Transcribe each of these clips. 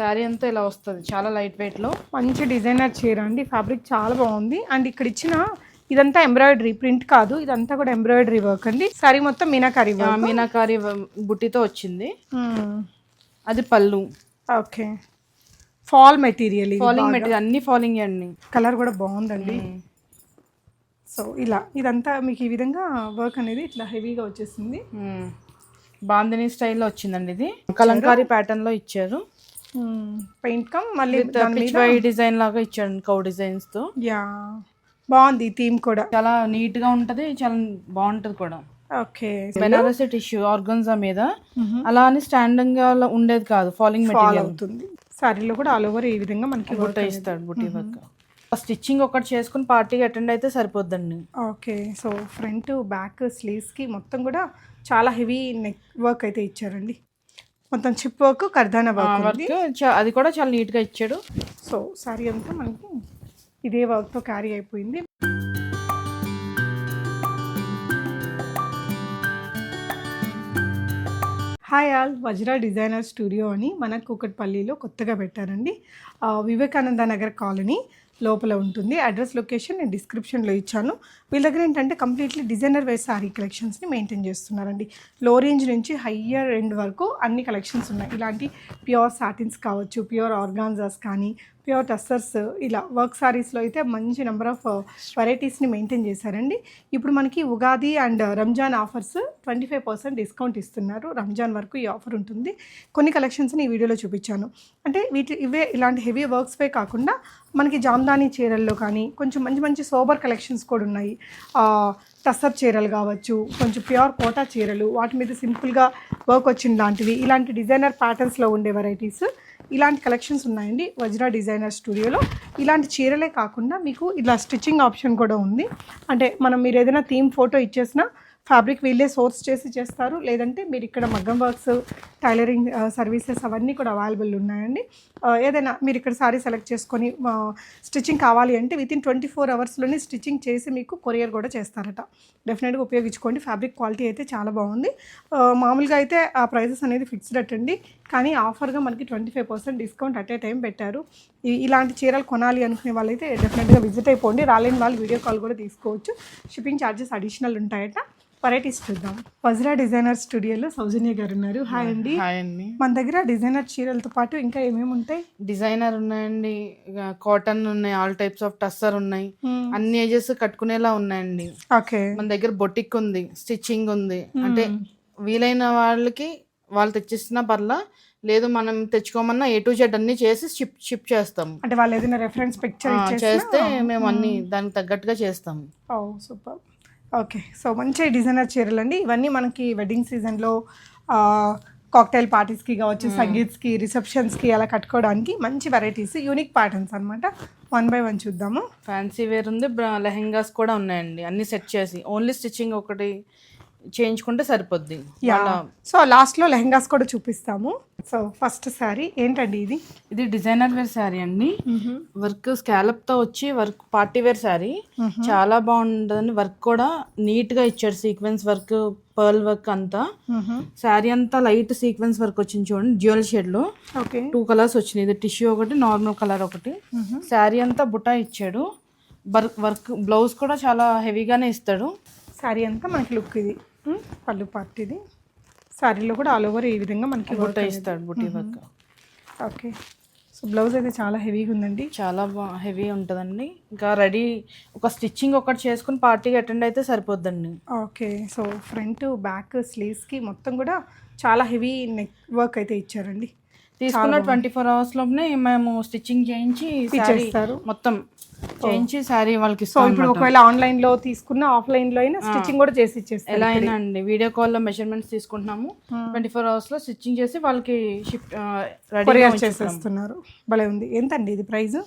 శారీ అంతా ఇలా వస్తుంది చాలా లైట్ వెయిట్లో. మంచి డిజైనర్ చీర అండి ఫ్యాబ్రిక్ చాలా బాగుంది. అండ్ ఇక్కడ ఇచ్చిన ఇదంతా ఎంబ్రాయిడరీ ప్రింట్ కాదు ఇదంతా కూడా ఎంబ్రాయిడరీ వర్క్ అండి. సారీ మొత్తం మీనాకారీ మీనాకారి బుట్టితో వచ్చింది. అది పళ్ళు. Okay fall material falling material అన్ని ఫాలింగ్ అండి. కలర్ కూడా బాగుందండి. సో ఇలా ఇదంతా మీకు ఈ విధంగా వర్క్ అనేది ఇట్లా హెవీగా వచ్చేసింది. మ్మ్. బాందిని స్టైల్లో వచ్చిందండి ఇది. కలంకారీ ప్యాటర్న్లో ఇచ్చారు. పెయింట్ కమ్ మళ్ళీ పిచ్వై డిజైన్ లాగా ఇచ్చారు కౌ డిజైన్స్తో. యా బాగుంది థీమ్ కూడా. చాలా నీట్గా ఉంటది చాలా బాగుంటది కూడా. ఓకే. బెనారసీ టిష్యూ ఆర్గన్జా మీద. అలా అని స్టాండింగ్గా ఉండేది కాదు ఫాలింగ్ ఫాల్ మెటీరియల్ అవుతుంది. సారీలో కూడా ఆల్ ఓవర్ ఈ విధంగా మనకి బుట్ట ఇస్తాడు బుట్టి వర్క్ స్టిచ్చింగ్ ఒకటి చేసుకుని పార్టీకి అటెండ్ అయితే సరిపోద్దండి. ఓకే సో ఫ్రంట్ బ్యాక్ స్లీవ్స్కి మొత్తం కూడా చాలా హెవీ నెక్ వర్క్ అయితే ఇచ్చారండి. మొత్తం చిప్ వర్క్ కర్దానా వర్క్ అది కూడా చాలా నీట్గా ఇచ్చాడు. సో సారీ అంతా మనకి ఇదే వర్క్తో క్యారీ అయిపోయింది. Hi all Vajra designer studio అని మన కూకట్పల్లిలో కొత్తగా పెట్టారండి. వివేకానంద నగర్ కాలనీ. లోపల ఉంటుంది. అడ్రస్ లొకేషన్ నేను డిస్క్రిప్షన్లో ఇచ్చాను. వీళ్ళ దగ్గర ఏంటంటే కంప్లీట్లీ డిజైనర్ వేర్ సారీ కలెక్షన్స్ని మెయింటైన్ చేస్తున్నారండి. లో రేంజ్ నుంచి హయ్యర్ ఎండ్ వరకు అన్ని కలెక్షన్స్ ఉన్నాయి. ఇలాంటి ప్యూర్ సాటిన్స్ కావచ్చు ప్యూర్ ఆర్గాన్జాస్ కానీ ప్యూర్ టస్సర్స్ ఇలా వర్క్ సారీస్లో అయితే మంచి నెంబర్ ఆఫ్ వెరైటీస్ని మెయింటైన్ చేశారండి. ఇప్పుడు మనకి Ugadi and Ramzan offers twenty five percent discount ఇస్తున్నారు. రంజాన్ వరకు ఈ ఆఫర్ ఉంటుంది. కొన్ని కలెక్షన్స్ని ఈ వీడియోలో చూపించాను. అంటే వీటి ఇవే ఇలాంటి హెవీ వర్క్స్వే కాకుండా మనకి జామ్దాని చీరల్లో కానీ కొంచెం మంచి మంచి సోబర్ కలెక్షన్స్ కూడా ఉన్నాయి. టస్సర్ చీరలు కావచ్చు కొంచెం ప్యూర్ కోటా చీరలు వాటి మీద సింపుల్గా వర్క్ వచ్చిన లాంటివి ఇలాంటి డిజైనర్ ప్యాటర్న్స్లో ఉండే వెరైటీస్ ఇలాంటి కలెక్షన్స్ ఉన్నాయండి వజ్రా డిజైనర్ స్టూడియోలో. ఇలాంటి చీరలే కాకుండా మీకు ఇలా స్టిచ్చింగ్ ఆప్షన్ కూడా ఉంది. అంటే మనం మీరు ఏదైనా థీమ్ ఫోటో ఇచ్చేసినా ఫ్యాబ్రిక్ వీళ్ళే సోర్స్ చేసి చేస్తారు. లేదంటే మీరు ఇక్కడ మగ్గం వర్క్స్ టైలరింగ్ సర్వీసెస్ అవన్నీ కూడా అవైలబుల్ ఉన్నాయండి. ఏదైనా మీరు ఇక్కడ సారీ సెలెక్ట్ చేసుకొని స్టిచ్చింగ్ కావాలి అంటే విత్ ఇన్ ట్వంటీ ఫోర్ అవర్స్లోనే స్టిచ్చింగ్ చేసి మీకు కొరియర్ కూడా చేస్తారట. డెఫినెట్గా ఉపయోగించుకోండి. ఫ్యాబ్రిక్ క్వాలిటీ అయితే చాలా బాగుంది. మామూలుగా అయితే ఆ ప్రైజెస్ అనేది ఫిక్స్డ్ అట్టండి కానీ ఆఫర్గా మనకి twenty five percent discount at a time పెట్టారు. ఇలాంటి చీరలు కొనాలి అనుకునే వాళ్ళైతే డెఫినెట్గా విజిట్ అయిపోండి. రాలేని వాళ్ళు వీడియో కాల్ కూడా తీసుకోవచ్చు. షిప్పింగ్ ఛార్జెస్ అడిషనల్ ఉంటాయట. వెరైటీస్ చూద్దాం. వజ్రా డిజైనర్ స్టూడియోలో సౌజన్య గారు ఉన్నారు. హాయ్ అండి. హాయ్ అండి. మన దగ్గర డిజైనర్ చీరలతో పాటు ఇంకా ఏమేమి ఉంటాయి? డిజైనర్ ఉన్నాయండి. కాటన్ ఉన్నాయి ఆల్ టైప్స్ ఆఫ్ టస్సర్ ఉన్నాయి. అన్ని ఏజెస్ కట్టుకునేలా ఉన్నాయండి. ఓకే మన దగ్గర బొటిక్ ఉంది స్టిచ్చింగ్ ఉంది. అంటే వీలైన వాళ్ళకి వాళ్ళు తెచ్చిస్తున్న పర్లా లేదు మనం తెచ్చుకోమన్నా ఏ టు జెడ్ అన్ని చేసి షిప్ షిప్ చేస్తాం అంటే వాళ్ళు ఏదైనా రెఫరెన్స్ పిక్చర్ చేస్తే మేము అన్ని దానికి తగ్గట్టుగా చేస్తాం సూపర్ ఓకే. సో మంచి డిజైనర్ చీరలు అండి ఇవన్నీ మనకి వెడ్డింగ్ సీజన్లో కాక్టైల్ పార్టీస్కి కావచ్చు సంగీత్స్కి రిసెప్షన్స్కి అలా కట్టుకోవడానికి మంచి వెరైటీస్ యూనిక్ ప్యాటర్న్స్ అన్నమాట. వన్ బై వన్ చూద్దాము. ఫ్యాన్సీ వేర్ ఉంది. లెహెంగాస్ కూడా ఉన్నాయండి. అన్ని సెట్ చేసి. ఓన్లీ స్టిచ్చింగ్ ఒకటి చేయించుకుంటే సరిపోద్ది. సో లాస్ట్లో లెహంగాస్ కూడా చూపిస్తాము. సో ఫస్ట్ శారీ ఏంటండి ఇది? ఇది డిజైనర్ వేర్ శారీ అండి. వర్క్ స్కాలప్తో వచ్చి వర్క్ పార్టీ వేర్ శారీ చాలా బాగుంటుందండి. వర్క్ కూడా నీట్గా ఇచ్చాడు సీక్వెన్స్ వర్క్ పర్ల్ వర్క్ అంతా. శారీ అంతా లైట్ సీక్వెన్స్ వర్క్ వచ్చింది చూడండి. డ్యూయల్ షేడ్లో. ఓకే. టూ కలర్స్ వచ్చినాయి. ఇది టిష్యూ ఒకటి నార్మల్ కలర్ ఒకటి. శారీ అంతా బుటా ఇచ్చాడు. వర్క్ వర్క్ బ్లౌజ్ కూడా చాలా హెవీగానే ఇస్తాడు. శారీ అంతా మనకి లుక్ ఇది. పళ్ళు పార్ట్ ఇది శారీలో కూడా ఆల్ ఓవర్ ఈ విధంగా మనకి బుట్ట ఇస్తాడు బుటీ వర్క్ ఓకే. సో బ్లౌజ్ అయితే చాలా హెవీగా ఉందండి. చాలా బా హెవీ ఉంటుందండి. ఇంకా రెడీ ఒక స్టిచ్చింగ్ ఒకటి చేసుకుని పార్టీకి అటెండ్ అయితే సరిపోద్దండి. ఓకే. సో ఫ్రంట్ బ్యాక్ స్లీవ్స్కి మొత్తం కూడా చాలా హెవీ నెక్ వర్క్ అయితే ఇచ్చారండి. తీసుకున్న ట్వంటీ ఫోర్ అవర్స్ లోపనే మేము స్టిచ్చింగ్ చేయించి. మొత్తం చేయించి శారీ వాళ్ళకి సో ఇప్పుడు ఒకవేళ ఆన్లైన్లో తీసుకున్న ఆఫ్లైన్లో అయినా స్టిచ్చింగ్ కూడా చేసి ఇచ్చేస్తారు ఎలా అయినా అండి. వీడియో కాల్లో మెజర్మెంట్స్ తీసుకుంటున్నాము ట్వంటీ ఫోర్ అవర్స్లో స్టిచ్చింగ్ చేసి వాళ్ళకి షిప్ రెడీ చేసేస్తున్నారు. భలే ఉంది. ఎంతండి ఇది ప్రైస్?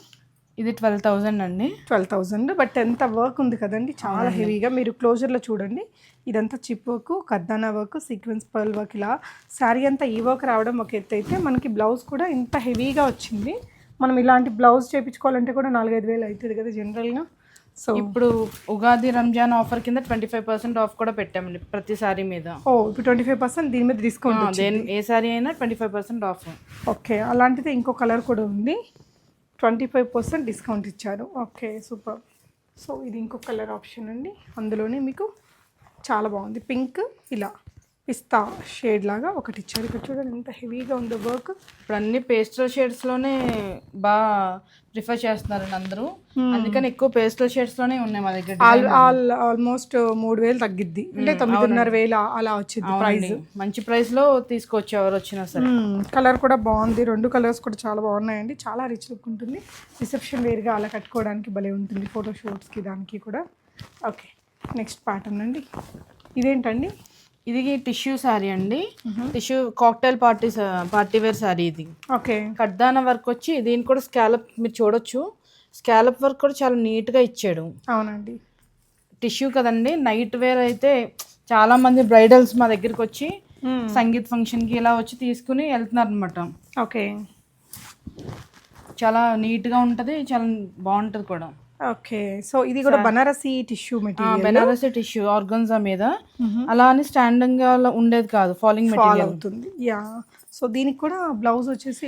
ఇది ట్వెల్వ్ థౌజండ్ అండి. ట్వెల్వ్ థౌజండ్ బట్ ఎంత వర్క్ ఉంది కదండి. చాలా హెవీగా మీరు క్లోజర్లో చూడండి. ఇదంతా chip work కర్దానా work sequence pearl work ఇలా. శారీ అంతా ఈ వర్క్ రావడం ఒక ఎత్తు అయితే మనకి బ్లౌజ్ కూడా ఇంత హెవీగా వచ్చింది. మనం ఇలాంటి బ్లౌజ్ చేయించుకోవాలంటే కూడా నాలుగైదు వేలు అవుతుంది కదా జనరల్గా సో ఇప్పుడు ఉగాది రంజాన్ ఆఫర్ కింద ట్వంటీ ఫైవ్ పర్సెంట్ ఆఫ్ కూడా పెట్టామండి ప్రతి సారీ మీద. ఓ ఇప్పుడు ట్వంటీ ఫైవ్ పర్సెంట్ దీని మీద డిస్కౌంట్ ఏ సారీ అయినా twenty five percent off okay అలాంటిది ఇంకో కలర్ కూడా ఉంది. ట్వంటీ ఫైవ్ పర్సెంట్ డిస్కౌంట్ ఇచ్చారు. ఓకే సూపర్ సో ఇది ఇంకో కలర్ ఆప్షన్ అండి. అందులోనే మీకు చాలా బాగుంది. పింక్ ఇలా. పిస్తా షేడ్ లాగా ఒకటి ఇచ్చారు. ఇక్కడ చూడండి ఎంత హెవీగా ఉందో వర్క్. ఇప్పుడు అన్ని పేస్టల్ షేడ్స్లోనే బాగా ప్రిఫర్ చేస్తున్నారండి అందరూ. అందుకని ఎక్కువ పేస్టల్ షేడ్స్లోనే ఉన్నాయి మా దగ్గర ఆల్ ఆల్ ఆల్మోస్ట్ మూడు వేలు తగ్గిద్ది. అంటే తొమ్మిదిన్నర వేలు అలా వచ్చింది ప్రైస్. మంచి ప్రైస్లో తీసుకోవచ్చు ఎవరు వచ్చినా సరే. కలర్ కూడా బాగుంది. రెండు కలర్స్ కూడా చాలా బాగున్నాయండి. చాలా రిచ్ లుక్ ఉంటుంది. రిసెప్షన్ వేర్గా అలా కట్టుకోవడానికి భలే ఉంటుంది. ఫోటో షూట్స్కి దానికి కూడా. ఓకే నెక్స్ట్ ప్యాటర్న్ అండి. ఇదేంటండి? ఇది టిష్యూ శారీ అండి. Tissue cocktail party party wear sari ఇది. ఓకే. కడ్దాన వర్క్ వచ్చి దీని కూడా స్కాలప్ మీరు చూడొచ్చు. స్కాలప్ వర్క్ కూడా చాలా నీట్గా ఇచ్చాడు. అవునండి. టిష్యూ కదండి నైట్ వేర్ అయితే చాలా మంది బ్రైడల్స్ మా దగ్గరికి వచ్చి సంగీత్ ఫంక్షన్కి ఇలా వచ్చి తీసుకుని వెళ్తున్నారు అనమాట ఓకే. చాలా నీట్గా ఉంటది చాలా బాగుంటది కూడా. ఓకే. సో ఇది కూడా Banarasi tissue material? Banarasi tissue organza మీద. అలా అని స్టాండింగ్గా ఉండేది కాదు ఫాలింగ్ ఫాల్ మెటీరియల్. అవుతుంది. యా. సో దీనికి కూడా బ్లౌజ్ వచ్చేసి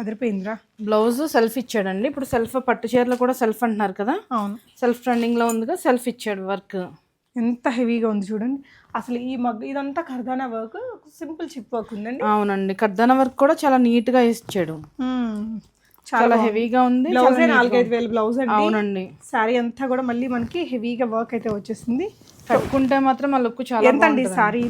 అదిరిపోయిందిరా. బ్లౌజ్ సెల్ఫ్ ఇచ్చాడండి. ఇప్పుడు సెల్ఫ్ పట్టు చీరలు కూడా సెల్ఫ్ అంటున్నారు కదా? అవును. సెల్ఫ్ ట్రెండింగ్లో ఉందిగా సెల్ఫ్ ఇచ్చాడు వర్క్. ఎంత హెవీగా ఉంది చూడండి. అసలు ఈ మగ్ ఇదంతా ఖర్దానా వర్క్ సింపుల్ చిప్ వర్క్ ఉందండి. అవునండి. కర్దన వర్క్ కూడా చాలా నీట్గా ఇచ్చాడు చాలా హెవీగా ఉంది బ్లౌజ్ నాలుగైదు వేల బ్లౌజ్ అండి. అవునండి. శారీ అంతా కూడా మళ్ళీ మనకి హెవీగా వర్క్ అయితే వచ్చేసింది. కట్టుకుంటే మాత్రం ఆ లుక్ చాలా ఎంత అండి శారీ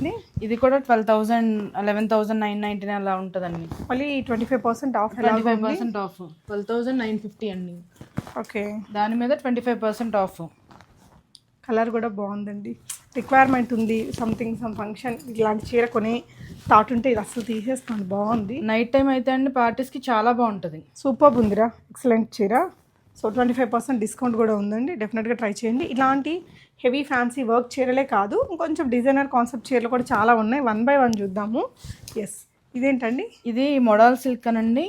ఇది? కూడా twelve thousand eleven thousand nine ninety అలా ఉంటుందండి. మళ్ళీ twenty five percent off twenty five percent off twelve thousand nine fifty అండి. ఓకే దాని మీద twenty five percent off colour కూడా బాగుందండి. రిక్వైర్మెంట్ ఉంది. సంథింగ్ సమ్ ఫంక్షన్ ఇలాంటి చీర కొని థాట్ ఉంటే ఇది అసలు తీసేస్తాను. బాగుంది. నైట్ టైం అయితే అండి parties కి చాలా బాగుంటుంది. సూపర్ ఉందిరా. ఎక్సలెంట్ చీర. So twenty five percent discount కూడా ఉందండి. డెఫినెట్గా ట్రై చేయండి. ఇలాంటి హెవీ ఫ్యాన్సీ వర్క్ చీరలే కాదు. ఇంకొంచెం డిజైనర్ కాన్సెప్ట్ చీరలు కూడా చాలా ఉన్నాయి. వన్ బై వన్ చూద్దాము. ఎస్ ఇదేంటండి? ఇది మొడాల్ సిల్క్ అనండి.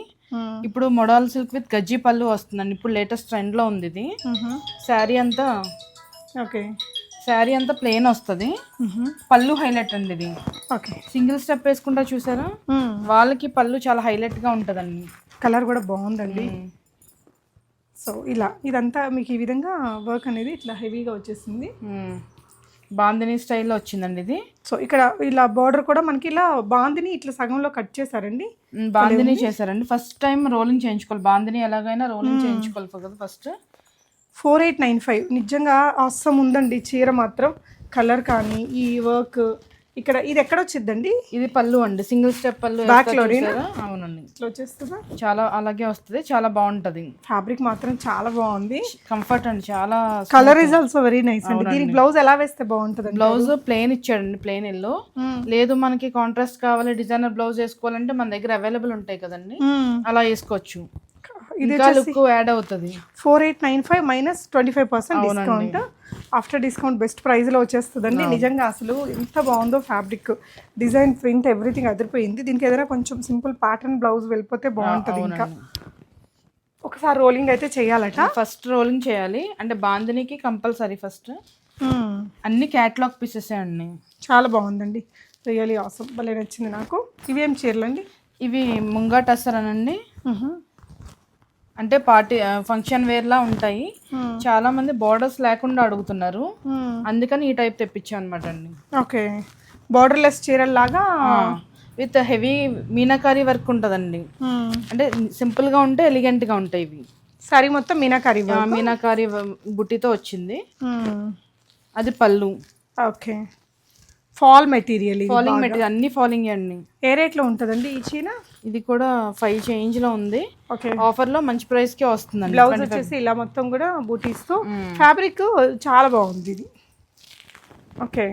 ఇప్పుడు మొడాల్ సిల్క్ విత్ గజ్జి పళ్ళు వస్తుందండి. ఇప్పుడు లేటెస్ట్ ట్రెండ్లో ఉంది ఇది. శారీ అంతా ఓకే. శారీ అంతా ప్లెయిన్ వస్తుంది. పళ్ళు హైలైట్ అండి ఇది. ఓకే. సింగిల్ స్టెప్ వేసుకుంటా చూసారా? వాళ్ళకి పళ్ళు చాలా హైలైట్గా ఉంటదండి. కలర్ కూడా బాగుందండి. సో ఇలా. ఇదంతా మీకు ఈ విధంగా వర్క్ అనేది ఇట్లా హెవీగా వచ్చేసింది. బాందిని స్టైల్లో వచ్చిందండి ఇది. సో ఇక్కడ ఇలా బార్డర్ కూడా మనకి ఇలా బాందిని ఇట్లా సగంలో కట్ చేశారండి. బాందిని చేశారండి. ఫస్ట్ టైం రోలింగ్ చేయించుకోవాలి. బాందిని ఎలాగైనా రోలింగ్ చేయించుకోవాలి కదా first. Four eight nine five. నిజంగా అస్సం ఉందండి చీర మాత్రం. కలర్ కానీ ఈ వర్క్ ఇక్కడ ఇది ఎక్కడ వచ్చిందండి ఇది పళ్ళు అండి. సింగిల్ స్టెప్ పళ్ళు? చూసారా? అవునండి. ఇట్లా వచ్చేస్తుందా? చాలా అలాగే వస్తుంది. చాలా బాగుంటది. ఫ్యాబ్రిక్ మాత్రం చాలా బాగుంది. కంఫర్ట్ అండి. చాలా colour is also very nice అండి. దీనికి బ్లౌజ్ ఎలా వేస్తే బాగుంటుంది బ్లౌజ్ ప్లెయిన్ ఇచ్చాడండి. ప్లెయిన్ ఎల్లో లేదు మనకి కాంట్రాస్ట్ కావాలి డిజైనర్ బ్లౌజ్ వేసుకోవాలంటే మన దగ్గర అవైలబుల్ ఉంటాయి కదండి. అలా వేసుకోవచ్చు. ఇది లుక్ యాడ్ అవుతుంది. Four eight nine five minus twenty five percent discount after discount best ప్రైస్లో వచ్చేస్తుందండి. నిజంగా అసలు ఎంత బాగుందో ఫ్యాబ్రిక్ డిజైన్ ప్రింట్ ఎవ్రీథింగ్ అదిరిపోయింది. దీనికి ఏదైనా కొంచెం సింపుల్ ప్యాటర్న్ బ్లౌజ్ వెళ్ళిపోతే బాగుంటుంది ఇంకా. ఒకసారి రోలింగ్ అయితే చేయాలట. ఫస్ట్ రోలింగ్ చేయాలి. అంటే బాందినికి కంపల్సరీ ఫస్ట్. అన్ని క్యాట్లాగ్ పీసెస్ అండి. చాలా బాగుందండి. రియలీ ఆసమ్ భలే నచ్చింది నాకు. ఇవేం చీరలండి? ఇవి ముంగా టస్సర్ అనండి. అంటే పార్టీ ఫంక్షన్ వేర్ లా ఉంటాయి. చాలా మంది బార్డర్స్ లేకుండా అడుగుతున్నారు. అందుకని ఈ టైప్ తెప్పించాం అనమాట అండి ఓకే. బార్డర్లెస్ చీరల్లాగా విత్ హెవీ మీనాకారి వర్క్ ఉంటుందండి. అంటే సింపుల్గా ఉంటే ఎలిగెంట్గా ఉంటాయి ఇవి. సారీ మొత్తం మీనాకారి మీనాకారి బుట్టితో వచ్చింది. అది పళ్ళు. Okay. Fall material falling material అన్ని ఫాలింగ్ అండి. ఏ రేట్లో ఉంటుందండి ఈ చీర? ఇది కూడా ఫైవ్ చేంజ్లో ఉంది. ఓకే ఆఫర్లో మంచి ప్రైస్కి వస్తుందండి. బ్లౌజ్ వచ్చేసి ఇలా మొత్తం కూడా బూటీస్తో ఫ్యాబ్రిక్ చాలా బాగుంది ఇది. ఓకే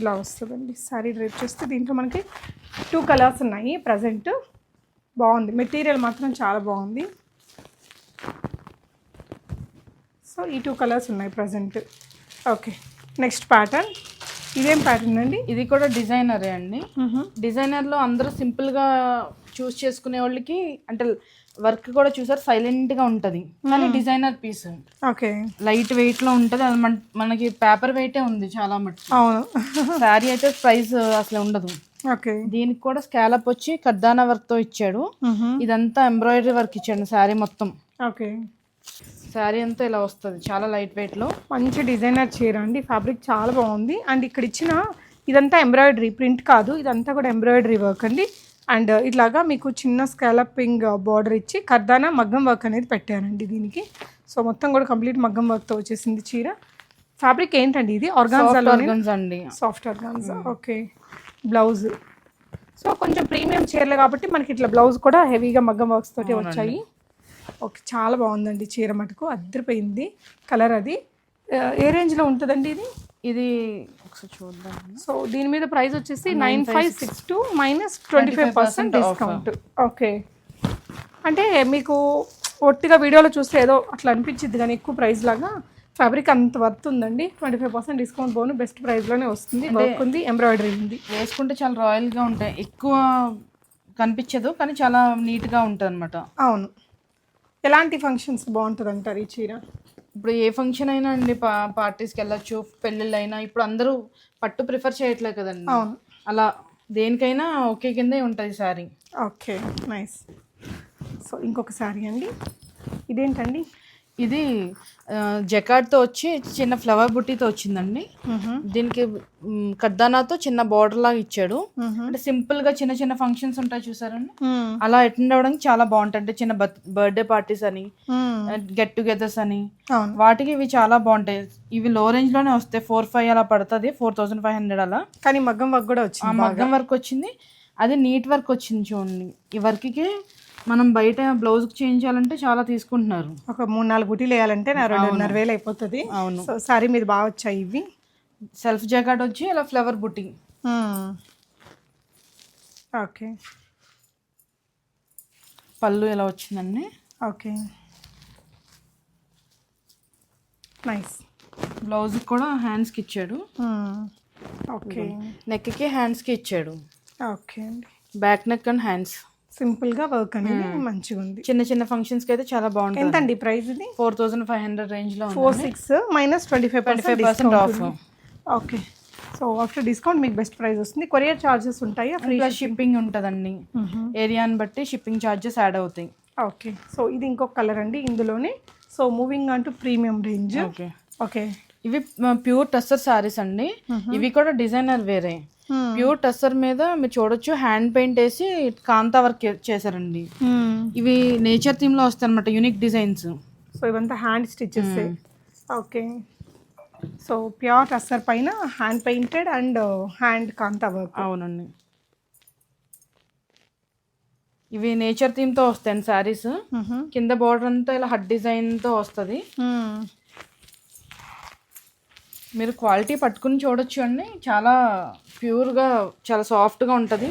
ఇలా వస్తుందండి. సారీ డ్రైప్ చేస్తే దీంట్లో మనకి టూ కలర్స్ ఉన్నాయి ప్రజెంట్ బాగుంది. మెటీరియల్ మాత్రం చాలా బాగుంది. సో ఈ టూ కలర్స్ ఉన్నాయి ప్రజెంట్ ఓకే. నెక్స్ట్ ప్యాటర్న్ ఇదేం ప్యాటర్న్ అండి? ఇది కూడా డిజైనరే అండి. డిజైనర్లో అందరూ సింపుల్గా చూస్ చేసుకునే వాళ్ళకి అంటే వర్క్ కూడా చూసారు సైలెంట్గా ఉంటది. కానీ డిజైనర్ పీస్ ఓకే. లైట్ వెయిట్లో ఉంటది అది మన మనకి పేపర్ వెయిటే ఉంది చాలా మటుకు అవును. శారీ అయితే ప్రైస్ అసలు ఉండదు. ఓకే. దీనికి కూడా స్కాలప్ వచ్చి కర్దానా వర్క్తో ఇచ్చాడు. ఇదంతా ఎంబ్రాయిడరీ వర్క్ ఇచ్చాడు శారీ మొత్తం. ఓకే. శారీ అంతా ఇలా వస్తుంది చాలా లైట్ వెయిట్లో. మంచి డిజైనర్ చీర అండి ఫ్యాబ్రిక్ చాలా బాగుంది. అండ్ ఇక్కడ ఇచ్చిన ఇదంతా ఎంబ్రాయిడరీ ప్రింట్ కాదు ఇదంతా కూడా ఎంబ్రాయిడరీ వర్క్ అండి. అండ్ ఇట్లాగా మీకు చిన్న స్కాలపింగ్ బార్డర్ ఇచ్చి కర్దానా మగ్గం వర్క్ అనేది పెట్టారండి దీనికి. సో మొత్తం కూడా కంప్లీట్ మగ్గం వర్క్తో వచ్చేసింది చీర. ఫ్యాబ్రిక్ ఏంటండి ఇది? ఆర్గన్స్ అండి. Soft organza okay blouse so కొంచెం ప్రీమియం చీరలు కాబట్టి మనకి ఇట్లా బ్లౌజ్ కూడా హెవీగా మగ్గం వర్క్స్ తోటి వచ్చాయి. ఓకే చాలా బాగుందండి చీర మటుకు. అద్దరిపోయింది కలర్ అది. ఏ రేంజ్లో ఉంటుందండి ఇది? ఇది ఒకసారి చూద్దాం. సో దీని మీద ప్రైస్ వచ్చేసి nine five six. Two minus twenty five percent discount. Okay. అంటే మీకు ఒట్టిగా వీడియోలో చూస్తే ఏదో అట్లా అనిపించింది కానీ ఎక్కువ ప్రైస్ లాగా ఫ్యాబ్రిక్ అంత వర్త్ ఉందండి. ట్వంటీ ఫైవ్ పర్సెంట్ డిస్కౌంట్ పోను బెస్ట్ ప్రైస్లోనే వస్తుంది. వర్క్ ఉంది ఎంబ్రాయిడరీ ఉంది. వేసుకుంటే చాలా రాయల్గా ఉంటాయి. ఎక్కువ కనిపించదు కానీ చాలా నీట్గా ఉంటుంది అనమాట అవును. ఎలాంటి ఫంక్షన్స్ బాగుంటుంది అంటారు ఈ చీర? ఇప్పుడు ఏ ఫంక్షన్ అయినా అండి పా పార్టీస్కి వెళ్ళొచ్చు పెళ్ళిళ్ళు అయినా ఇప్పుడు అందరూ పట్టు ప్రిఫర్ చేయట్లేదు కదండి. అవును. అలా దేనికైనా ఒకే కిందే ఉంటుంది సారీ ఓకే నైస్ సో ఇంకొక సారీ అండి. ఇదేంటండి? ఇది ఆ, జకార్డ్తో వచ్చి చిన్న ఫ్లవర్ బుట్టీతో వచ్చిందండి. దీనికి మ్, కర్దానాతో చిన్న బార్డర్ లాగా ఇచ్చాడు. అంటే సింపుల్గా చిన్న చిన్న ఫంక్షన్స్ ఉంటాయి చూసారండి. అలా అటెండ్ అవ్వడానికి చాలా బాగుంటాయి. అంటే చిన్న బర్త్డే పార్టీస్ అని గెట్ టుగెదర్స్ అని. వాటికి ఇవి చాలా బాగుంటాయి. ఇవి లో రేంజ్లోనే వస్తాయి. ఫోర్ ఫైవ్ అలా పడుతుంది. ఫోర్ థౌసండ్ ఫైవ్ హండ్రెడ్ అలా. కానీ మగ్గం వర్క్ కూడా వచ్చింది మగ్గం వర్క్ వచ్చింది. అది నీట్ వర్క్ వచ్చింది చూడండి. ఈ వర్క్కి మనం బయట బ్లౌజ్ చేంజ్ చేయాలంటే చాలా తీసుకుంటున్నారు. ఒక మూడు నాలుగు బుటీలు వేయాలంటే నా రెండున్నర వేలు అయిపోతుంది. అవును. సో సారీ మీద బాగా వచ్చాయి ఇవి. సెల్ఫ్ జాకెట్ వచ్చి ఇలా ఫ్లవర్ బుట్టి ఓకే. పళ్ళు ఇలా వచ్చిందండి. ఓకే. నైస్. బ్లౌజ్ కూడా హ్యాండ్స్కి ఇచ్చాడు. ఓకే. నెక్కి హ్యాండ్స్కి ఇచ్చాడు. ఓకే అండి. బ్యాక్ నెక్ అండ్ హ్యాండ్స్ సింపుల్గా వర్క్ అనేది మంచిగా ఉంది చిన్న చిన్న ఫంక్షన్స్కి అయితే చాలా బాగుంటుంది ఎంతండి ప్రైస్ ఇది? ఫోర్ థౌసండ్ ఫైవ్ హండ్రెడ్ రేంజ్లో four six minus twenty five twenty five percent off okay. So after discount మీకు బెస్ట్ ప్రైస్ వస్తుంది. కొరియర్ చార్జెస్ ఉంటాయా? Free shipping? ఉంటుందండి. ఏరియాని బట్టి షిప్పింగ్ ఛార్జెస్ యాడ్ అవుతాయి. ఓకే. సో ఇది ఇంకొక కలర్ అండి ఇందులోనే. So moving on to premium range. Okay. Okay. ఇవి ప్యూర్ టస్సర్ సారీస్ అండి. ఇవి కూడా డిజైనర్ వేరే. ప్యూర్ టస్సర్ మీద మీరు చూడొచ్చు. హ్యాండ్ పెయింట్ వేసి కాంతా వర్క్ చేశారండి. ఇవి నేచర్ థీమ్లో వస్తాయి అనమాట యూనిక్ డిజైన్స్. సో ఇవంతా hand stitches okay. So pure tussar పైన hand painted and hand kantha work. అవునండి. ఇవి నేచర్ థీమ్తో వస్తాయండి సారీస్ కింద బార్డర్ అంతా ఇలా హట్ డిజైన్తో వస్తుంది మీరు క్వాలిటీ పట్టుకుని చూడొచ్చు అండి. చాలా ప్యూర్గా చాలా సాఫ్ట్గా ఉంటది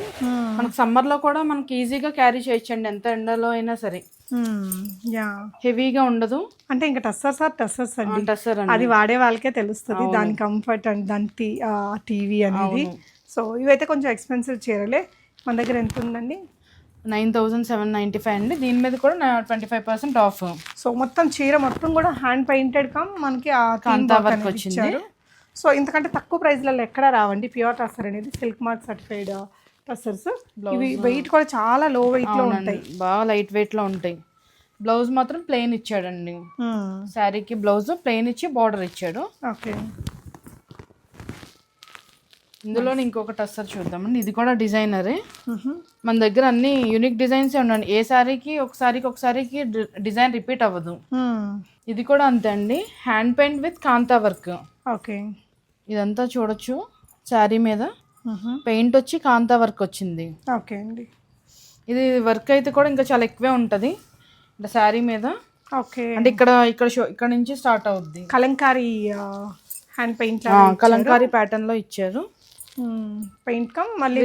మనకు సమ్మర్లో కూడా మనకి ఈజీగా క్యారీ చేయొచ్చండి. ఎంత ఎండలో అయినా సరే. యా హెవీగా ఉండదు. అంటే ఇంకా టస్సర్స్ ఆర్ టస్సర్స్ అండి. టస్సర్ అది వాడే వాళ్ళకే తెలుస్తుంది. దాని కంఫర్ట్ అండ్ దాని టీవీ అనేది. సో ఇవైతే కొంచెం ఎక్స్పెన్సివ్ చీరలే. మన దగ్గర ఎంత ఉందండి? Nine thousand seven ninety five అండి. దీని మీద కూడా twenty five percent off so మొత్తం చీర మొత్తం కూడా హ్యాండ్ పెయింటెడ్ కమ్. మనకి కాంతా వర్క్ వచ్చింది. సో ఇంతకంటే తక్కువ ప్రైస్లలో ఎక్కడ రావండి. ప్యూర్ టస్సర్ అనేది సిల్క్ మార్క్ సర్టిఫైడ్ టస్సర్స్ ఇవి వెయిట్ కూడా చాలా లో వెయిట్లో ఉంటాయి. బాగా లైట్ వెయిట్లో ఉంటాయి. బ్లౌజ్ మాత్రం ప్లెయిన్ ఇచ్చాడండి. శారీకి బ్లౌజ్ ప్లెయిన్ ఇచ్చి బార్డర్ ఇచ్చాడు. ఓకే. ఇందులో ఇంకొక టస్సర్ చూద్దామండి. ఇది కూడా డిజైనరే మన దగ్గర అన్ని యూనిక్ డిజైన్స్ ఉండండి. ఏ శారీకి ఒక శారీకి ఒక శారీకి డిజైన్ రిపీట్ అవ్వదు. ఇది కూడా అంతే అండి. Hand paint with kantha work okay. ఇదంతా చూడొచ్చు. శారీ మీద పెయింట్ వచ్చి కాంతా వర్క్ వచ్చింది. ఓకే అండి. ఇది వర్క్ అయితే కూడా ఇంకా చాలా ఎక్కువే ఉంటుంది. అంటే శారీ మీద. ఓకే. అంటే ఇక్కడ ఇక్కడ షో ఇక్కడ నుంచి స్టార్ట్ అవుద్ది. కలంకారీ హ్యాండ్ పెయింట్ కలంకారీ ప్యాటర్న్లో ఇచ్చారు. పెయింట్ కమ్ మళ్ళీ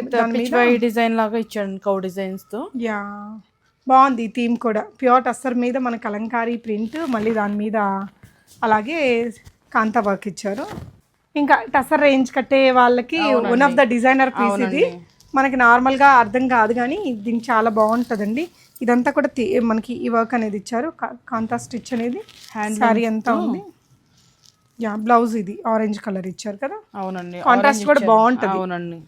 వై డిజైన్ లాగా ఇచ్చాడు కౌ డిజైన్స్తో. యా. బాగుంది థీమ్ కూడా. ప్యూర్ టస్సర్ మీద మన కలంకారీ ప్రింట్ మళ్ళీ దాని మీద అలాగే కాంతా వర్క్ ఇచ్చారు. ఇంకా టస్సర్ రేంజ్ కట్టే వాళ్ళకి one of the designer piece ఇది. మనకి నార్మల్గా అర్థం కాదు కానీ దీనికి చాలా బాగుంటుందండి. ఇదంతా కూడా మనకి ఈ వర్క్ అనేది ఇచ్చారు. కాంతా స్టిచ్ అనేది. శారీ అంతా ఉంది. యా బ్లౌజ్ ఇది. ఆరెంజ్ కలర్ ఇచ్చారు కదా. అవునండి. కాంట్రాస్ట్ కూడా. బాగుంటది. అవునండి.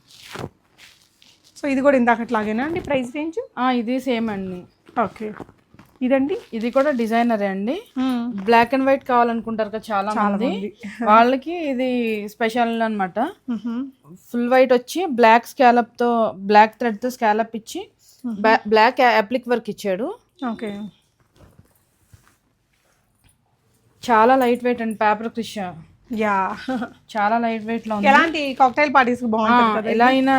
సో ఇది కూడా ఇందాకట్లాగేనా అండి? ప్రైస్ రేంజ్ ఇది సేమ్ అండి. ఓకే ఇదండి. ఇది కూడా డిజైనరే అండి. బ్లాక్ అండ్ వైట్ కావాలనుకుంటారు కదా చాలా మంది. వాళ్ళకి ఇది స్పెషల్ అన్నమాట. మ్హూ. ఫుల్ వైట్ వచ్చి బ్లాక్ స్కాలప్తో బ్లాక్ థ్రెడ్తో స్కాలప్ ఇచ్చి బ్లాక్ అప్లిక్ వర్క్ ఇచ్చాడు. ఓకే. చాలా లైట్ వెయిట్ అండి పేపర్ క్రిష్. యా. చాలా లైట్ వెయిట్లో ఉంది. ఎలాంటి కాక్టైల్ పార్టీస్ బాగుంటుంది ఎలా అయినా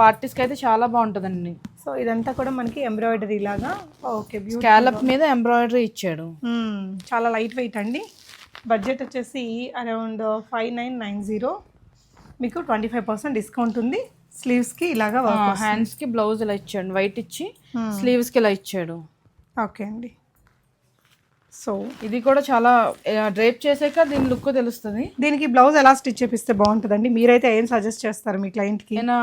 పార్టీస్కి అయితే చాలా బాగుంటదండి. సో ఇదంతా కూడా మనకి ఎంబ్రాయిడరీ లాగా. ఓకే స్కాలప్ మీద ఎంబ్రాయిడరీ ఇచ్చాడు. చాలా లైట్ వెయిట్ అండి. బడ్జెట్ వచ్చేసి around five nine nine zero మీకు ట్వంటీ ఫైవ్ పర్సెంట్ డిస్కౌంట్ ఉంది. స్లీవ్స్కి ఇలాగా వర్క్ హ్యాండ్స్కి బ్లౌజ్ ఇలా ఇచ్చాడు. వైట్ ఇచ్చి స్లీవ్స్కి ఇలా ఇచ్చాడు. ఓకే అండి. సో ఇది కూడా చాలా డ్రేప్ చేసాక దీని లుక్ తెలుస్తుంది. దీనికి బ్లౌజ్ ఎలా స్టిచ్ చేపిస్తే బాగుంటుందండి? మీరైతే ఏం సజెస్ట్ చేస్తారు మీ క్లయింట్కి ఏమైనా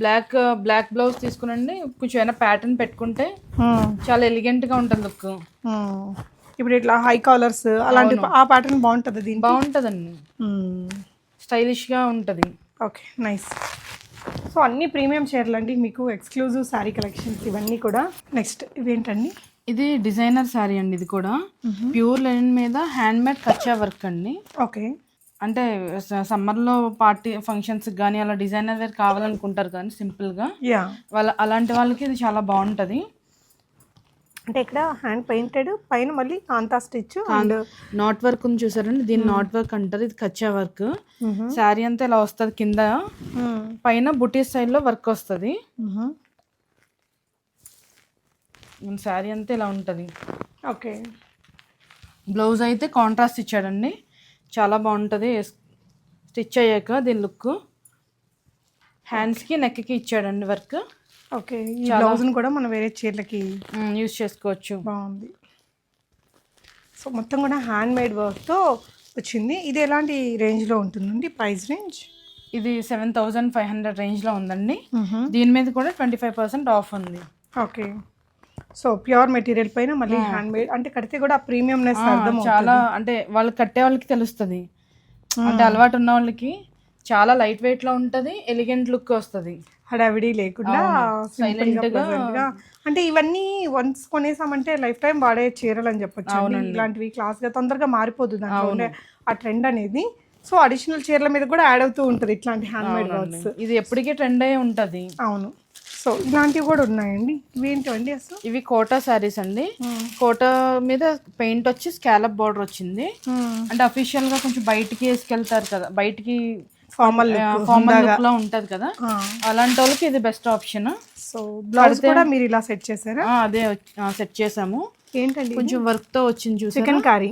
బ్లాక్ బ్లాక్ బ్లౌజ్ తీసుకునండి కొంచెం ఏమైనా ప్యాటర్న్ పెట్టుకుంటే చాలా ఎలిగెంట్గా ఉంటుంది లుక్ ఇప్పుడు ఇట్లా హై కాలర్స్ అలాంటి ఆ ప్యాటర్న్ బాగుంటుంది దీనికి? బాగుంటదండి. స్టైలిష్గా ఉంటది. Okay nice. సో అన్ని ప్రీమియం చీరలు అండి మీకు ఎక్స్క్లూజివ్ శారీ కలెక్షన్స్ ఇవన్నీ కూడా. నెక్స్ట్ ఇవేంటండి? ఇది డిజైనర్ శారీ అండి ఇది కూడా. ప్యూర్ లెనిన్ మీద హ్యాండ్ మేడ్ కచ్చా వర్క్ అండి. ఓకే. అంటే సమ్మర్లో పార్టీ ఫంక్షన్స్ కానీ అలా డిజైనర్ వేర్ కావాలనుకుంటారు కానీ సింపుల్గా. యా వాళ్ళ అలాంటి వాళ్ళకి ఇది చాలా బాగుంటుంది. అంటే ఇక్కడ హ్యాండ్ పెయింటెడ్ పైన మళ్ళీ kantha stitch and knot work ఉంది చూసారండి. దీన్ని నాట్ వర్క్ అంటారు. ఇది కచ్చా వర్క్. శారీ అంతా ఇలా వస్తుంది కింద. పైన బుటీ స్టైల్లో వర్క్ వస్తుంది. శారీ అంతా ఇలా ఉంటుంది. ఓకే. బ్లౌజ్ అయితే కాంట్రాస్ట్ ఇచ్చాడండి. చాలా బాగుంటుంది. స్టిచ్ అయ్యాక దీని లుక్. హ్యాండ్స్కి నెక్కి ఇచ్చాడండి వర్క్. ఓకే ఈ బ్లౌజ్ని కూడా మనం వేరే చీరలకి యూస్ చేసుకోవచ్చు. బాగుంది. సో మొత్తం కూడా హ్యాండ్ మేడ్ వర్క్తో వచ్చింది. ఇది ఎలాంటి రేంజ్లో ఉంటుందండి? Price range? ఇది సెవెన్ థౌజండ్ ఫైవ్ హండ్రెడ్ రేంజ్లో ఉందండి. దీని మీద కూడా ట్వంటీ ఫైవ్ పర్సెంట్ ఆఫ్ ఉంది. ఓకే. సో ప్యూర్ మెటీరియల్ పైన మళ్ళీ హ్యాండ్ మేడ్ అంటే కడితే కూడా ప్రీమియంనెస్ అర్థం చాలా అంటే వాళ్ళు కట్టే వాళ్ళకి తెలుస్తుంది. అంటే అలవాటు ఉన్న వాళ్ళకి చాలా లైట్ వెయిట్లో ఉంటది ఎలిగెంట్ లుక్ వస్తుంది. హడావిడి లేకుండా గా. అంటే ఇవన్నీ వన్స్ కొనేసామంటే లైఫ్ టైం వాడే చీరలు అని చెప్పొచ్చు. ఇలాంటివి క్లాస్గా తొందరగా మారిపోతుంది దాంట్లో ఆ ట్రెండ్ అనేది. సో అడిషనల్ చీరల మీద కూడా యాడ్ అవుతూ ఉంటుంది ఇట్లాంటి హ్యాండ్ మేడ్ వర్క్స్ ఇది ఎప్పటికీ ట్రెండ్ అయ్యి ఉంటది. అవును. సో ఇలాంటివి కూడా ఉన్నాయండి. ఇవేంటివండి అసలు? ఇవి కోటా శారీస్ అండి. కోటా మీద పెయింట్ వచ్చి స్కాలప్ బార్డర్ వచ్చింది. అంటే అఫీషియల్గా కొంచెం బయటికి వేసుకెళ్తారు కదా బయటికి ఫార్మల్ ఫార్మల్ లుక్లో ఉంటది కదా. అలాంటి వాళ్ళకి ఇది బెస్ట్ ఆప్షన్ సో బ్లౌజ్ కూడా మీరు ఇలా సెట్ చేశారా? అదే సెట్ చేసాము ఏంటండి కొంచెం వర్క్తో వచ్చింది చూసారా? చికెన్ కర్రీ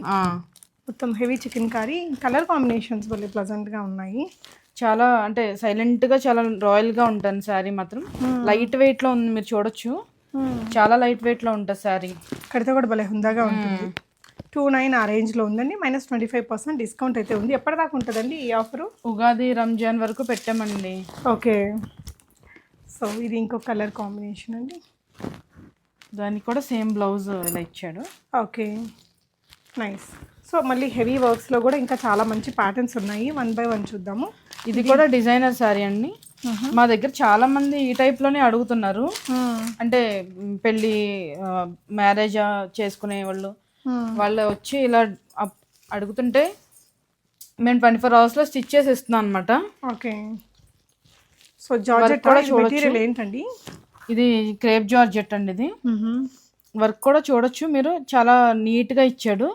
మొత్తం heavy chikankari colour combinations భలే ప్లజెంట్గా ఉన్నాయి. చాలా అంటే సైలెంట్గా చాలా రాయల్గా ఉంటుంది శారీ మాత్రం. లైట్ వెయిట్లో ఉంది మీరు చూడొచ్చు. చాలా లైట్ వెయిట్లో ఉంటుంది శారీ. కడితే కూడా భలే హుందాగా ఉంటుంది. టూ నైన్ ఆ రేంజ్లో ఉందండి minus twenty five percent discount అయితే ఉంది. ఎప్పటిదాకా ఉంటుందండి ఈ ఆఫరు? ఉగాది రంజాన్ వరకు పెట్టామండి. ఓకే. సో ఇది ఇంకో కలర్ కాంబినేషన్ అండి. దానికి కూడా సేమ్ బ్లౌజ్ ఇలా ఇచ్చాడు. ఓకే. నైస్. సో మళ్ళీ హెవీ వర్క్స్లో కూడా ఇంకా చాలా మంచి ప్యాటర్న్స్ ఉన్నాయి. వన్ బై వన్ చూద్దాము. ఇది కూడా డిజైనర్ శారీ అండి. మా దగ్గర చాలా మంది ఈ టైప్లోనే అడుగుతున్నారు. అంటే మ్, పెళ్ళి మ్యారేజ్ చేసుకునే వాళ్ళు. వాళ్ళు వచ్చి ఇలా అడుగుతుంటే మేము ట్వంటీ ఫోర్ అవర్స్లో స్టిచ్ చేసి ఇస్తున్నాం అనమాట ఓకే సో జార్జెట్ కూడా కూడా మెటీరియల్ ఏంటండి? ఇది క్రేప్ జార్జెట్ అండి ఇది. వర్క్ కూడా చూడొచ్చు. మీరు చాలా నీట్గా ఇచ్చాడు.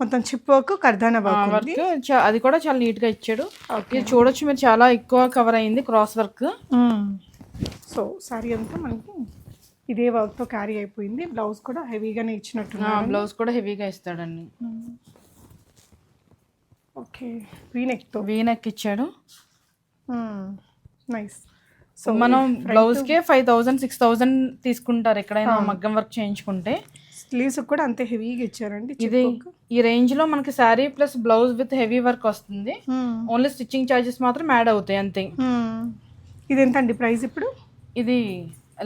మొత్తం చిప్ వర్క్ కర్దానా వర్క్ వర్క్ అది కూడా చాలా నీట్గా ఇచ్చాడు. ఇది చూడొచ్చు మీరు చాలా ఎక్కువ కవర్ అయింది క్రాస్ వర్క్ సో సారీ అంతా మనకి ఇదే వర్క్తో క్యారీ అయిపోయింది. బ్లౌజ్ కూడా హెవీగానే ఇచ్చినట్టు బ్లౌజ్ కూడా హెవీగా ఇస్తాడండి. ఓకే వీనెక్తో వీనెక్ ఇచ్చాడు. నైస్ సో మనం బ్లౌజ్ కే ఫైవ్ థౌసండ్ సిక్స్ థౌసండ్ తీసుకుంటారు ఎక్కడైనా మగ్గం వర్క్ చేయించుకుంటే. స్లీవ్స్ కూడా అంతే హెవీగా ఇచ్చారండి ఇది ఈ రేంజ్లో మనకి sari plus blouse with heavy work వస్తుంది. ఓన్లీ స్టిచ్చింగ్ చార్జెస్ మాత్రం యాడ్ అవుతాయి అంతే. ఇది ఎంత అండి ప్రైస్ ఇప్పుడు? ఇది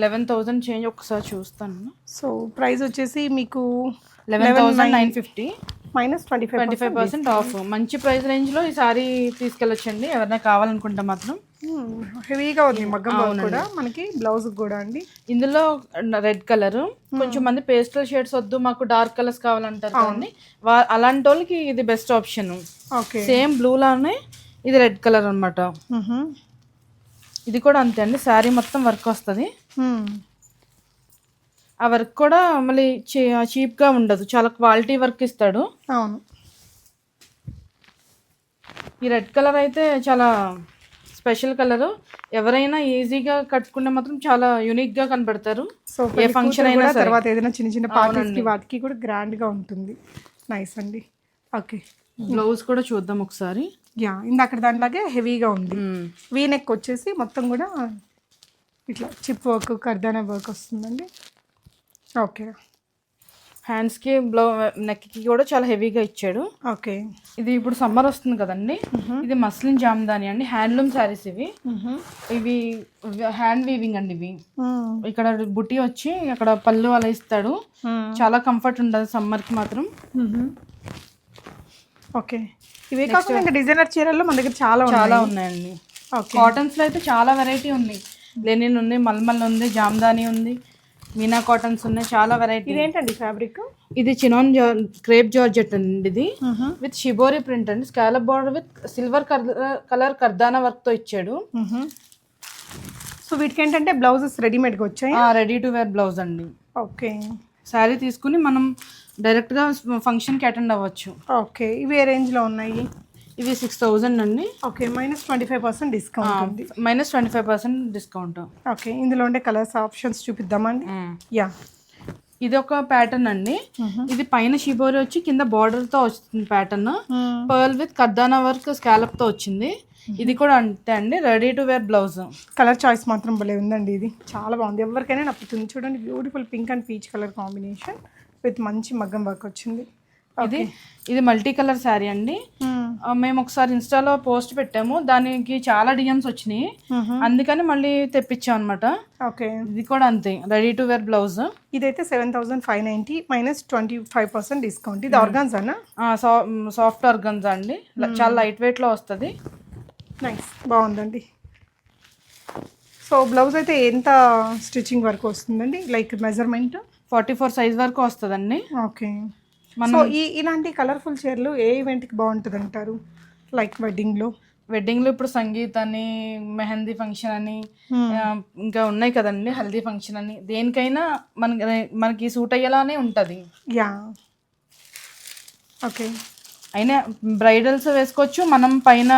లెవెన్ థౌజండ్ చేంజ్ ఒకసారి చూస్తాను. సో ప్రైస్ వచ్చేసి మీకు eleven thousand nine fifty minus twenty five twenty five percent off మంచి ప్రైస్ రేంజ్లో ఈ సారీ తీసుకెళ్ళొచ్చండి. ఎవరైనా కావాలనుకుంటే మాత్రం. హెవీగా ఉంది మగ్గం వర్క్ కూడా. మనకి బ్లౌజ్ కూడా అండి. ఇందులో రెడ్ కలర్ కొంచెం మంది పేస్టల్ షేడ్స్ వద్దు మాకు డార్క్ కలర్స్ కావాలంటారు కానీ వా- అలాంటి వాళ్ళకి ఇది best option okay same blue లానే ఇది రెడ్ కలర్ అన్నమాట. ఇది కూడా అంతే అండి. శారీ మొత్తం వర్క్ వస్తుంది. ఆ వర్క్ కూడా మళ్ళీ చీప్గా ఉండదు. చాలా క్వాలిటీ వర్క్ ఇస్తాడు. అవును. ఈ రెడ్ కలర్ అయితే చాలా స్పెషల్ కలర్. ఎవరైనా ఈజీగా కట్టుకుంటే మాత్రం చాలా యూనిక్గా కనబడతారు. సో ఏ ఫంక్షన్ అయినా. తర్వాత ఏదైనా చిన్న చిన్న పార్టీస్కి వాటికి కూడా గ్రాండ్గా ఉంటుంది. నైస్ అండి. ఓకే బ్లౌజ్ కూడా చూద్దాం ఒకసారి. యా ఇందాక దానిలాగే హెవీగా ఉంది. వీ నెక్ వచ్చేసి మొత్తం కూడా ఇట్లా చిప్ వర్క్ కర్దానా వర్క్ వస్తుందండి. ఓకే. హ్యాండ్స్కి బ్లౌ నెక్కి కూడా చాలా హెవీగా ఇచ్చాడు. ఓకే. ఇది ఇప్పుడు సమ్మర్ వస్తుంది కదండి. ఇది మస్లిన్ జామ్దాని అండి. హ్యాండ్లూమ్ శారీస్ ఇవి. ఇవి హ్యాండ్ వీవింగ్ అండి ఇవి. ఇక్కడ బుట్టి వచ్చి అక్కడ పళ్ళు అలా ఇస్తాడు. చాలా కంఫర్ట్ ఉండదు సమ్మర్కి మాత్రం. ఓకే. ఇవే కాకుండా ఇంకా డిజైనర్ చీరల్లో మన దగ్గర చాలా చాలా ఉన్నాయి ఉన్నాయండి. ఓకే. కాటన్స్లో అయితే చాలా వెరైటీ ఉంది లెనిన్ ఉంది మల్మల్ ఉంది జామ్దాని ఉంది. మీనా కాటన్స్ ఉన్నాయి చాలా వెరైటీ ఇదేంటండి ఫ్యాబ్రిక్ ఇది చినాన్ క్రేప్ జార్జెట్ అండి ఇది. విత్ షిబోరి ప్రింట్ అండి. Scallop border with silver colour కర్దానా వర్క్తో ఇచ్చాడు. సో వీటికి ఏంటంటే బ్లౌజెస్ రెడీమేడ్గా వచ్చాయి? రెడీ టు వేర్ బ్లౌజ్ అండి. ఓకే. శారీ తీసుకుని మనం డైరెక్ట్గా ఫంక్షన్కి అటెండ్ అవ్వచ్చు. ఓకే. ఇవి ఏ రేంజ్లో ఉన్నాయి? ఇవి సిక్స్ థౌజండ్ అండి. Okay minus twenty five percent discount minus twenty five percent discount okay ఇందులో ఉండే కలర్స్ ఆప్షన్స్ చూపిద్దామండి. యా ఇది ఒక ప్యాటర్న్ అండి. ఇది పైన షిబోరి వచ్చి కింద బార్డర్తో వస్తుంది ప్యాటర్న్ పర్ల్ విత్ కర్దానా వర్క్ స్కాలప్తో వచ్చింది. ఇది కూడా అంతే అండి ready to wear blouse colour choice మాత్రం భలే ఉందండి ఇది. చాలా బాగుంది. ఎవరికైనా నప్పుతుంది. చూడండి beautiful pink and peach colour combination with మంచి మగ్గం వర్క్ వచ్చింది. ఇది ఇది మల్టీ కలర్ శారీ అండి. మేము. ఒకసారి ఇన్స్టాలో పోస్ట్ పెట్టాము. దానికి చాలా డిఎమ్స్ వచ్చినాయి. అందుకని మళ్ళీ తెప్పించాం అనమాట ఓకే. ఇది కూడా అంతే. రెడీ టు వేర్ బ్లౌజ్ ఇదైతే seven thousand five ninety minus twenty five percent discount. ఇది ఆర్గాన్జానా? సాఫ్ట్ ఆర్గన్స్ అండి. చాలా లైట్ వెయిట్లో వస్తుంది. నైస్ బాగుందండి. సో బ్లౌజ్ అయితే ఎంత స్టిచ్చింగ్ వర్క్ వస్తుందండి? Like measurement forty four size వరకు వస్తుందండి. ఓకే. సో ఈ ఇలాంటి కలర్ఫుల్ చీరలు ఏ ఈవెంట్కి బాగుంటుంది అంటారు లైక్ వెడ్డింగ్లో? వెడ్డింగ్లో ఇప్పుడు సంగీత్ అని మెహందీ ఫంక్షన్ అని ఇంకా ఉన్నాయి కదండి హల్దీ ఫంక్షన్ అని. దేనికైనా మనకి మనకి సూట్ అయ్యేలానే ఉంటది. యా. ఓకే. అయినా బ్రైడల్స్ వేసుకోవచ్చు మనం పైన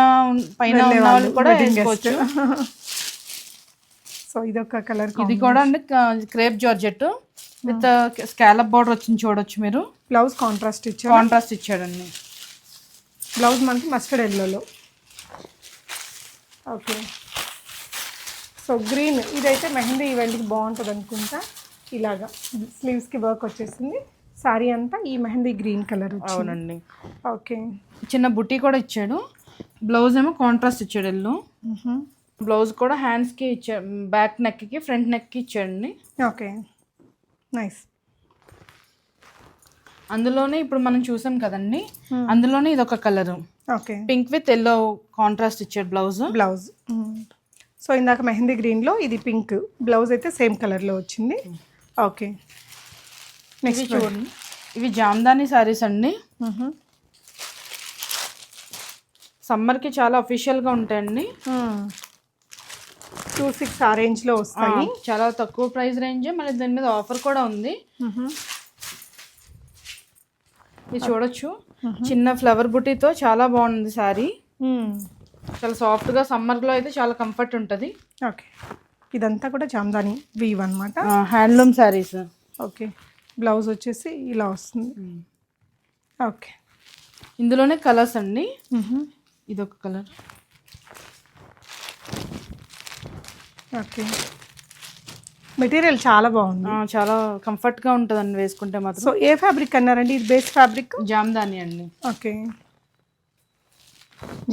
పైన వెళ్ళే కూడా వేసుకోవచ్చు. సో ఇదొక కలర్ ఇది కూడా అండి crepe georgette with scallop border వచ్చింది చూడొచ్చు మీరు. బ్లౌజ్ కాంట్రాస్ట్ ఇచ్చారు? కాంట్రాస్ట్ ఇచ్చాడండి. బ్లౌజ్ మనకి మస్టర్డ్ ఎల్లోలో ఓకే సో గ్రీన్ ఇదైతే మెహందీ ఈవెంట్కి బాగుంటుంది అనుకుంటా. ఇలాగా స్లీవ్స్కి వర్క్ వచ్చేసింది. సారీ అంతా ఈ మెహందీ గ్రీన్ కలర్ అవునండి. ఓకే చిన్న బుట్టి కూడా ఇచ్చాడు. బ్లౌజ్ ఏమో కాంట్రాస్ట్ ఇచ్చాడు ఎల్లు. బ్లౌజ్ కూడా హ్యాండ్స్కి ఇచ్చాడు బ్యాక్ నెక్కి ఫ్రంట్ నెక్కి ఇచ్చాడండి. ఓకే నైస్ అందులోనే ఇప్పుడు మనం చూసాం కదండి. అందులోనే ఇది ఒక colour okay pink with yellow contrast ఇచ్చాడు బ్లౌజ్ బ్లౌజ్ సో ఇందాక మెహందీ గ్రీన్లో ఇది పింక్ బ్లౌజ్ అయితే సేమ్ కలర్లో వచ్చింది. ఓకే నెక్స్ట్ చూడండి. ఇవి జామ్దాని సారీస్ అండి. సమ్మర్కి చాలా అఫీషియల్గా ఉంటాయండి. టూ సిక్స్ ఆ రేంజ్లో వస్తాయి. చాలా తక్కువ ప్రైస్ రేంజ్. మళ్ళీ దాని మీద ఆఫర్ కూడా ఉంది. ఇది చూడొచ్చు. చిన్న ఫ్లవర్ బుటీతో చాలా బాగుంది సారీ మ్మ్. చాలా సాఫ్ట్గా సమ్మర్లో అయితే చాలా కంఫర్ట్ ఉంటది. ఓకే. ఇదంతా కూడా జామ్దాని వీవ్ అనమాట హ్యాండ్లూమ్ సారీస్ ఓకే. బ్లౌజ్ వచ్చేసి ఇలా వస్తుంది. ఓకే. ఇందులోనే కలర్స్ అండి. ఇదొక కలర్. ఓకే. మెటీరియల్ చాలా బాగుంది. చాలా కంఫర్ట్గా ఉంటదండి వేసుకుంటే మాత్రం. సో ఏ ఫ్యాబ్రిక్ అన్నారండి? ఇది బేస్ ఫ్యాబ్రిక్? జామ్దాని అండి. ఓకే.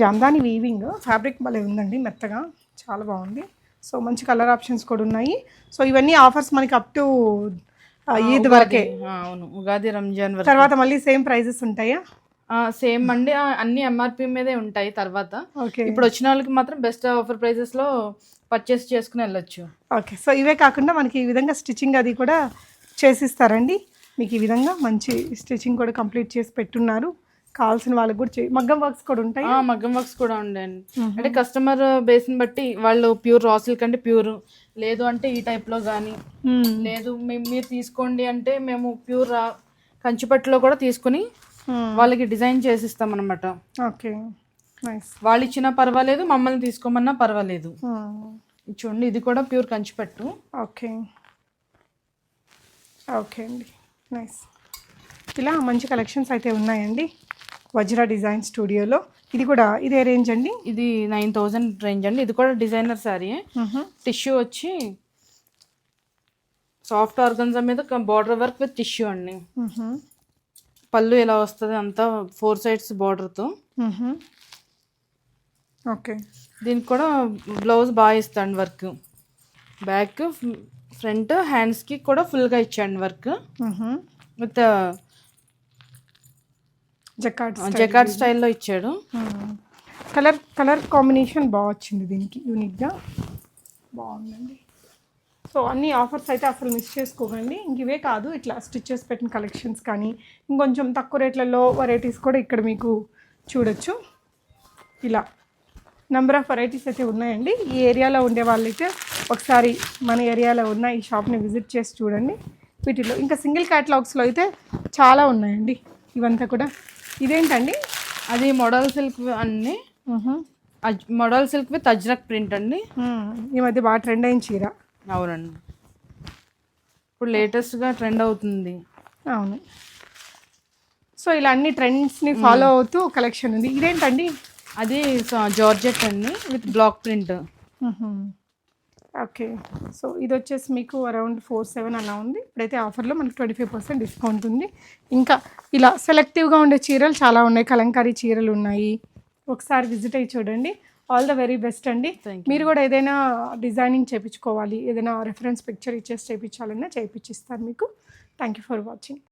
జామ్దాని వీవింగ్. ఫ్యాబ్రిక్ భలే ఉందండి మెత్తగా. చాలా బాగుంది. సో మంచి కలర్ ఆప్షన్స్ కూడా ఉన్నాయి. సో ఇవన్నీ ఆఫర్స్ మనకి అప్ టు ఈద్ వరకే. అవును. ఉగాది రంజాన్ వరకు. తర్వాత మళ్ళీ సేమ్ ప్రైజెస్ ఉంటాయా? సేమ్ అండి. అన్ని ఎంఆర్పి మీదే ఉంటాయి తర్వాత. ఓకే. ఇప్పుడు వచ్చిన వాళ్ళకి మాత్రం బెస్ట్ ఆఫర్ ప్రైజెస్లో పర్చేస్ చేసుకుని వెళ్ళొచ్చు. ఓకే సో ఇవే కాకుండా మనకి ఈ విధంగా స్టిచ్చింగ్ అది కూడా చేసిస్తారండి. మీకు ఈ విధంగా మంచి స్టిచ్చింగ్ కూడా కంప్లీట్ చేసి పెట్టున్నారు. కావాల్సిన వాళ్ళకి కూడా మగ్గం వర్క్స్ కూడా ఉంటాయి? ఆ, మగ్గం వర్క్స్ కూడా ఉండండి. అంటే కస్టమర్ బేస్ని బట్టి వాళ్ళు ప్యూర్ రా సిల్క్ అంటే ప్యూర్ లేదు అంటే ఈ టైప్లో కానీ లేదు మేము మీరు తీసుకోండి అంటే మేము ప్యూర్ రా కంచిపట్టులో కూడా తీసుకుని వాళ్ళకి డిజైన్ చేసిస్తాం అనమాట ఓకే వాళ్ళు ఇచ్చినా పర్వాలేదు మమ్మల్ని తీసుకోమన్నా పర్వాలేదు. ఇది చూడండి ఇది కూడా ప్యూర్ కంచిపట్టు. ఓకే. ఓకే అండి. నైస్ ఇలా మంచి కలెక్షన్స్ అయితే ఉన్నాయండి. వజ్ర డిజైన్ స్టూడియోలో. ఇది కూడా ఇదే రేంజ్ అండి? ఇది నైన్ థౌజండ్ రేంజ్ అండి. ఇది కూడా డిజైనర్ శారీ. టిష్యూ వచ్చి సాఫ్ట్ ఆర్గన్జా మీద బార్డర్ వర్క్ విత్ టిష్యూ అండి. పళ్ళు ఎలా వస్తుంది అంతా ఫోర్ సైడ్స్ బార్డర్తో. ఓకే. దీనికి కూడా బ్లౌజ్ బాగా ఇస్తాడు వర్క్. బ్యాక్ ఫ్రంట్ హ్యాండ్స్కి కూడా ఫుల్గా ఇచ్చాడు వర్క్. విత్ జకాట్ జకాట్ స్టైల్లో ఇచ్చాడు. కలర్ కలర్ కాంబినేషన్ బాగా వచ్చింది దీనికి యూనిక్గా. బాగుందండి. సో అన్ని ఆఫర్స్ అయితే అసలు మిస్ చేసుకోకండి. ఇంక ఇవే కాదు ఇట్లా స్టిచెస్ పెట్టిన కలెక్షన్స్ కానీ ఇంకొంచెం తక్కువ రేట్లలో వెరైటీస్ కూడా ఇక్కడ మీకు చూడొచ్చు. ఇలా. నెంబర్ ఆఫ్ వెరైటీస్ అయితే ఉన్నాయండి. ఈ ఏరియాలో ఉండే వాళ్ళైతే ఒకసారి మన ఏరియాలో ఉన్న ఈ షాప్ని విజిట్ చేసి చూడండి. వీటిలో ఇంకా సింగిల్ క్యాటలాగ్స్లో అయితే చాలా ఉన్నాయండి. ఇవంతా కూడా ఇదేంటండి? అది మోడల్ సిల్క్ అన్ని. Model silk with Ajrak print అండి. ఈ మధ్య బాగా ట్రెండ్ అయిన చీర. అవునండి. ఇప్పుడు లేటెస్ట్గా ట్రెండ్ అవుతుంది. అవును. సో ఇలా అన్ని ట్రెండ్స్ని ఫాలో అవుతూ కలెక్షన్ ఉంది. ఇదేంటండి? అది జార్జెట్ అండి with block print. Okay. So ఇది వచ్చేసి మీకు అరౌండ్ ఫోర్ సెవెన్ అలా ఉంది. ఇప్పుడైతే ఆఫర్లో మనకి ట్వంటీ ఫైవ్ పర్సెంట్ డిస్కౌంట్ ఉంది. ఇంకా ఇలా సెలెక్టివ్గా ఉండే చీరలు చాలా ఉన్నాయి. కలంకారీ చీరలు ఉన్నాయి. ఒకసారి విజిట్ అయ్యి చూడండి. ఆల్ ద వెరీ బెస్ట్ అండి. మీరు కూడా ఏదైనా డిజైనింగ్ చేయించుకోవాలి ఏదైనా రెఫరెన్స్ పిక్చర్ ఇచ్చేసి చేయించాలన్నా చేయించిస్తారు మీకు. Thank you for watching.